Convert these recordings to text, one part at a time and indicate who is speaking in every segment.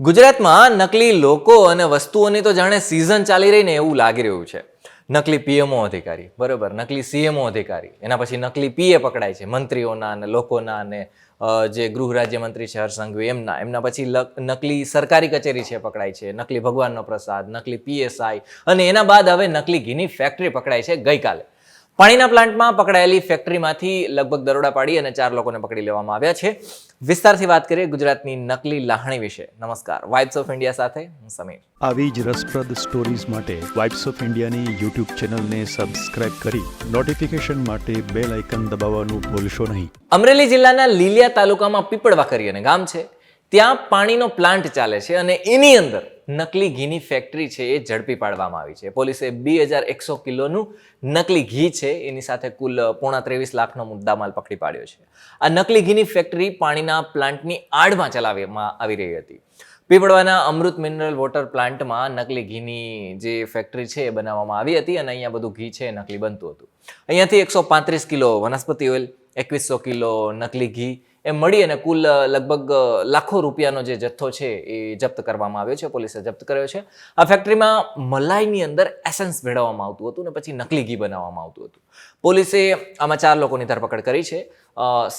Speaker 1: ગુજરાતમાં નકલી લોકો અને વસ્તુઓની તો જાણે સિઝન ચાલી રહી ને એવું લાગી રહ્યું છે. નકલી પીએમઓ અધિકારી, બરોબર, નકલી સીએમઓ અધિકારી, એના પછી નકલી પીએ પકડાય છે, મંત્રીઓના અને લોકોના અને જે ગૃહ રાજ્યમંત્રી છે હરસંઘવી એમના એમના પછી નકલી સરકારી કચેરી છે પકડાય છે, નકલી ભગવાનનો પ્રસાદ, નકલી પીએસઆઈ અને એના બાદ હવે નકલી ઘીની ફેક્ટરી પકડાય છે ગઈકાલે. પાણીના પ્લાન્ટમાં પકડાયેલી ફેક્ટરીમાંથી લગભગ દરોડા પાડી અને ચાર લોકોને પકડી લેવામાં આવ્યા છે. વિસ્તારથી વાત કરીએ ગુજરાતની નકલી લાહણી વિશે. નમસ્કાર. વાઇબ્સ ઓફ ઇન્ડિયા સાથે હું સમીર.
Speaker 2: આવી જ રસપ્રદ સ્ટોરીઝ માટે વાઇબ્સ ઓફ ઇન્ડિયાની યુટ્યુબ ચેનલને સબસ્ક્રાઇબ કરી નોટિફિકેશન માટે બેલ આઇકન દબાવવાનું ભૂલશો નહીં.
Speaker 1: અમરેલી જિલ્લાના લીલિયા તાલુકામાં પીપળવા કરીને ગામ છે. ત્યાં પાણીનો પ્લાન્ટ ચાલે છે અને એની અંદર નકલી ઘીની ફેક્ટરી છે એ ઝડપી પાડવામાં આવી છે. પોલીસે બે હજાર એકસો કિલોનું નકલી ઘી છે, એની સાથે કુલ પોણા ત્રેવીસ લાખનો મુદ્દામાલ પકડી પાડ્યો છે. આ નકલી ઘીની ફેક્ટરી પાણીના પ્લાન્ટની આડમાં ચલાવવામાં આવી રહી હતી. પીપળવાના અમૃત મિનરલ વોટર પ્લાન્ટમાં નકલી ઘીની જે ફેક્ટરી છે એ બનાવવામાં આવી હતી અને અહીંયા બધું ઘી છે નકલી બનતું હતું. અહીંયાથી એકસો પાંત્રીસ કિલો વનસ્પતિ ઓઇલ એકવીસો કિલો નકલી ઘી એ મળી અને કુલ લગભગ લાખો રૂપિયાનો જે જથ્થો છે એ જપ્ત કરવામાં આવ્યો છે, પોલીસે જપ્ત કર્યો છે. આ ફેક્ટરીમાં મલાઈની અંદર એસેન્સ ભેળવવામાં આવતું હતું ને પછી નકલી ઘી બનાવવામાં આવતું હતું. પોલીસે આમાં ચાર લોકોની ધરપકડ કરી છે.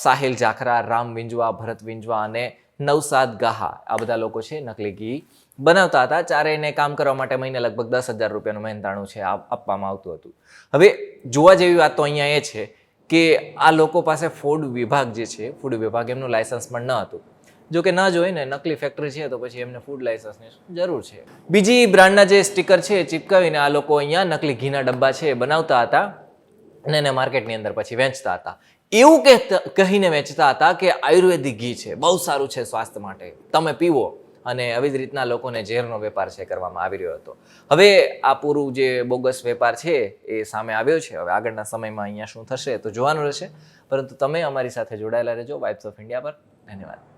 Speaker 1: સાહિલ જાખરા, રામ વિંજવા, ભરત વિંજવા અને નવસાદ ગાહા આ બધા લોકો છે નકલી ઘી બનાવતા હતા. ચારેયને કામ કરવા માટે મહિને લગભગ દસ હજાર રૂપિયાનું મહેનતાણું છે આપવામાં આવતું હતું. હવે જોવા જેવી વાત તો અહીંયા એ છે કે આ લોકો પાસે ફૂડ વિભાગ જે છે ફૂડ વિભાગ એમનું લાયસન્સ પણ ન હતું. જો કે ન જોઈએ નકલી ફેક્ટરી છે તો પછી એમને ફૂડ લાયસન્સની જરૂર છે. બીજી બ્રાન્ડના જે સ્ટીકર છે, ચિપકાવીને આ લોકો અહીંયા નકલી ઘીના ડબ્બા છે બનાવતા હતા અને એને માર્કેટની અંદર પછી વેચતા હતા. એવું કહેતા કહીને વેચતા હતા કે આયુર્વેદિક ઘી છે, બહુ સારું છે સ્વાસ્થ્ય માટે. તમે પીવો. અને આવી જ રીતના લોકોને ઝેરનો વેપાર છે કરવામાં આવી રહ્યો હતો. હવે આ પૂરું જે બોગસ વેપાર છે એ સામે આવ્યો છે. હવે આગળના સમયમાં અહીંયા શું થશે તો જોવાનું રહેશે. પરંતુ તમે અમારી સાથે જોડાયેલા રહેજો. વાઇબ્સ ઓફ ઇન્ડિયા પર ધન્યવાદ.